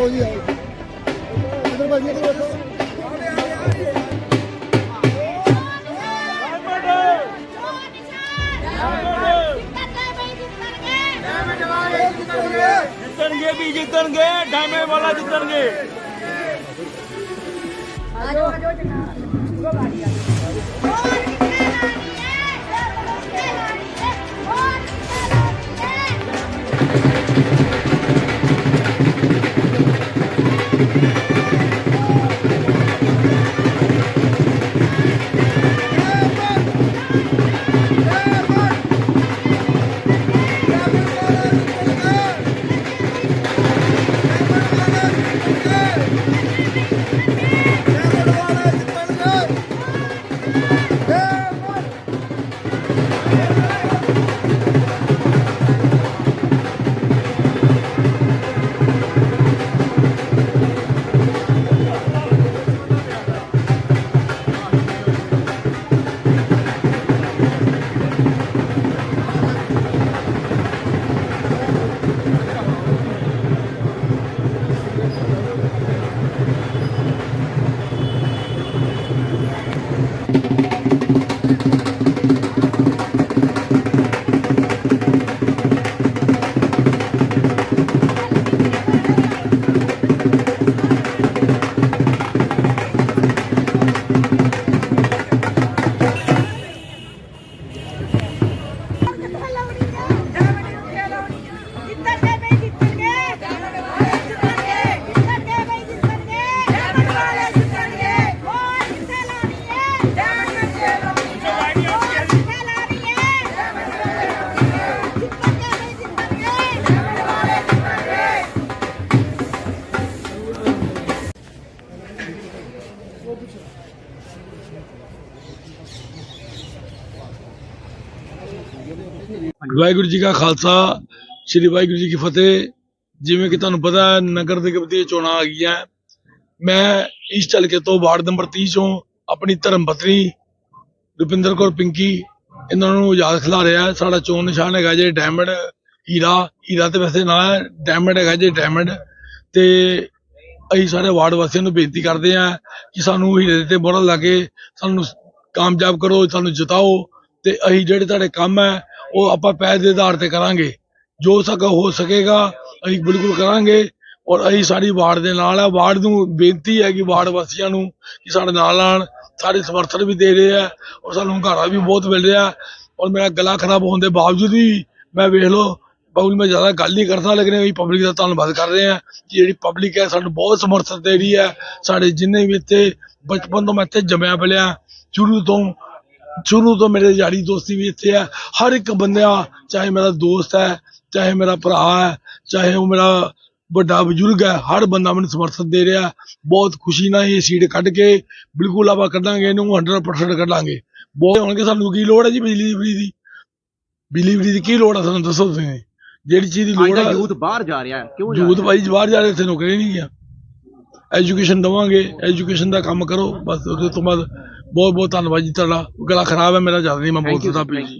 ਆਓ ਜੀ ਆਓ। ਇਧਰ ਭਾਜੀ ਇਧਰ ਬੈਠੋ। ਜਿੱਤਣਗੇ ਵੀ ਜਿੱਤਣਗੇ ਡਾਮੇ ਵਾਲਾ ਜਿੱਤਣਗੇ। ਵਾਹਿਗੁਰੂ ਜੀ ਕਾ ਖਾਲਸਾ, ਸ੍ਰੀ ਵਾਹਿਗੁਰੂ ਜੀ ਕੀ ਫਤਿਹ। ਜਿਵੇਂ ਕਿ ਤੁਹਾਨੂੰ ਪਤਾ ਹੈ ਨਗਰ ਨਿਗਮ ਦੀਆਂ ਚੋਣਾਂ ਆ ਗਈਆਂ। ਮੈਂ ਇਸ ਚਲਕੇ ਤੋਂ ਵਾਰਡ ਨੰਬਰ 30 ਚੋਂ ਆਪਣੀ ਧਰਮ ਪਤਨੀ ਰੁਪਿੰਦਰ ਕੌਰ ਪਿੰਕੀ, ਇਹਨਾਂ ਨੂੰ ਯਾਦ ਖਿਲਾ ਰਿਹਾ। ਸਾਡਾ ਚੋਣ ਨਿਸ਼ਾਨ ਹੈਗਾ ਜੇ ਡਾਇਮੰਡ ਹੀਰਾ। ਹੀਰਾ ਤੇ ਵੈਸੇ ਨਾ ਹੈ, ਡਾਇਮੰਡ ਹੈਗਾ ਜੇ ਡਾਇਮੰਡ। ਤੇ ਅਸੀਂ ਸਾਰੇ ਵਾਰਡ ਵਾਸੀਆਂ ਨੂੰ ਬੇਨਤੀ ਕਰਦੇ ਹਾਂ ਕਿ ਸਾਨੂੰ ਹੀਰੇ ਤੇ ਮੋਹਰ ਲਾ ਕੇ ਸਾਨੂੰ ਕਾਮਯਾਬ ਕਰੋ, ਸਾਨੂੰ ਜਿਤਾਓ। ਤੇ ਅਸੀਂ ਜਿਹੜੇ ਤੁਹਾਡੇ ਕੰਮ ਹੈ ਉਹ ਆਪਾਂ ਪੈਸੇ ਦੇ ਆਧਾਰ ਤੇ ਕਰਾਂਗੇ। ਜੋ ਸਕ, ਹੋ ਸਕੇਗਾ, ਅਸੀਂ ਬਿਲਕੁਲ ਕਰਾਂਗੇ। ਔਰ ਅਸੀਂ ਸਾਡੀ ਵਾਰਡ ਦੇ ਨਾਲ ਆ। ਵਾਰਡ ਨੂੰ ਬੇਨਤੀ ਹੈ ਕਿ ਵਾਰਡ ਵਾਸੀਆਂ ਨੂੰ ਕਿ ਸਾਡੇ ਨਾਲ ਆਣ। ਸਾਰੇ ਸਮਰਥਨ ਵੀ ਦੇ ਰਹੇ ਆ। ਔਰ ਸਾਨੂੰ ਹੁੰਗਾਰਾ ਵੀ ਬਹੁਤ ਮਿਲ ਰਿਹਾ। ਔਰ ਮੇਰਾ ਗਲਾ ਖਰਾਬ ਹੋਣ ਦੇ ਬਾਵਜੂਦ ਵੀ ਮੈਂ ਵੇਖ ਲਓ ਬਾਬੂਲ ਮੈਂ ਜ਼ਿਆਦਾ ਗੱਲ ਨਹੀਂ ਕਰਦਾ, ਲੇਕਿਨ ਅਸੀਂ ਪਬਲਿਕ ਦਾ ਧੰਨਵਾਦ ਕਰ ਰਹੇ ਹਾਂ ਕਿ ਜਿਹੜੀ ਪਬਲਿਕ ਹੈ ਸਾਨੂੰ ਬਹੁਤ ਸਮਰਥਨ ਦੇ ਰਹੀ ਹੈ। ਸਾਡੇ ਜਿੰਨੇ ਵੀ ਇੱਥੇ ਬਚਪਨ ਤੋਂ ਮੈਂ ਇੱਥੇ ਜੰਮਿਆ ਪਲਿਆ ਸ਼ੁਰੂ ਤੋਂ ਸ਼ੁਰੂ ਤੋਂ ਮੇਰੇ ਯਾਰੀ ਦੋਸਤੀ ਵੀ ਇੱਥੇ ਹੈ ਹਰ ਇੱਕ ਬੰਦਾ ਚਾਹੇ ਮੇਰਾ ਦੋਸਤ ਹੈ ਚਾਹੇ ਮੇਰਾ ਭਰਾ ਹੈ ਚਾਹੇ ਉਹ ਮੇਰਾ ਵੱਡਾ ਬਜ਼ੁਰਗ ਹੈ ਹਰ ਬੰਦਾ ਮੈਨੂੰ ਸਮਰਥਨ ਦੇ ਰਿਹਾ। ਬਹੁਤ ਖੁਸ਼ੀ ਨਾਲ ਇਹ ਸੀਟ ਕੱਢ ਕੇ ਬਿਲਕੁਲ ਆਪਾਂ ਕੱਢਾਂਗੇ ਇਹਨੂੰ 100% ਕੱਢਾਂਗੇ। ਬਹੁਤ ਹੋਣਗੇ ਸਾਨੂੰ ਕੀ ਲੋੜ ਹੈ ਜੀ ਬਿਜਲੀ ਦੀ ਬਿਜਲੀ ਦੀ? ਬਿਜਲੀ ਬਿਜਲੀ ਦੀ ਕੀ ਲੋੜ ਹੈ ਸਾਨੂੰ ਦੱਸੋ ਤੁਸੀਂ? ਜਿਹੜੀ ਚੀਜ਼ ਦੀ ਲੋੜ ਹੈ ਯੂਥ ਬਾਹਰ ਜਾ ਰਿਹਾ ਕਿਉਂ ਜਾ ਯੂਥ? ਭਾਈ ਜਵਾਰ ਜਾ ਰਹੇ ਇੱਥੇ ਨੌਕਰੀ ਨਹੀਂ ਗਿਆ ਐਜੂਕੇਸ਼ਨ ਦਵਾਂਗੇ ਐਜੂਕੇਸ਼ਨ ਦਾ ਕੰਮ ਕਰੋ ਬਸ ਉਹਦੇ ਤੋਂ ਬਾਅਦ ਬਹੁਤ ਬਹੁਤ ਧੰਨਵਾਦ ਜੀ ਤੁਹਾਡਾ ਗਲਾ ਖਰਾਬ ਹੈ ਮੇਰਾ ਜ਼ਿਆਦਾ ਨਹੀਂ ਮੈਂ ਬੋਲ ਸਕਦਾ. ਪਲੀਜ਼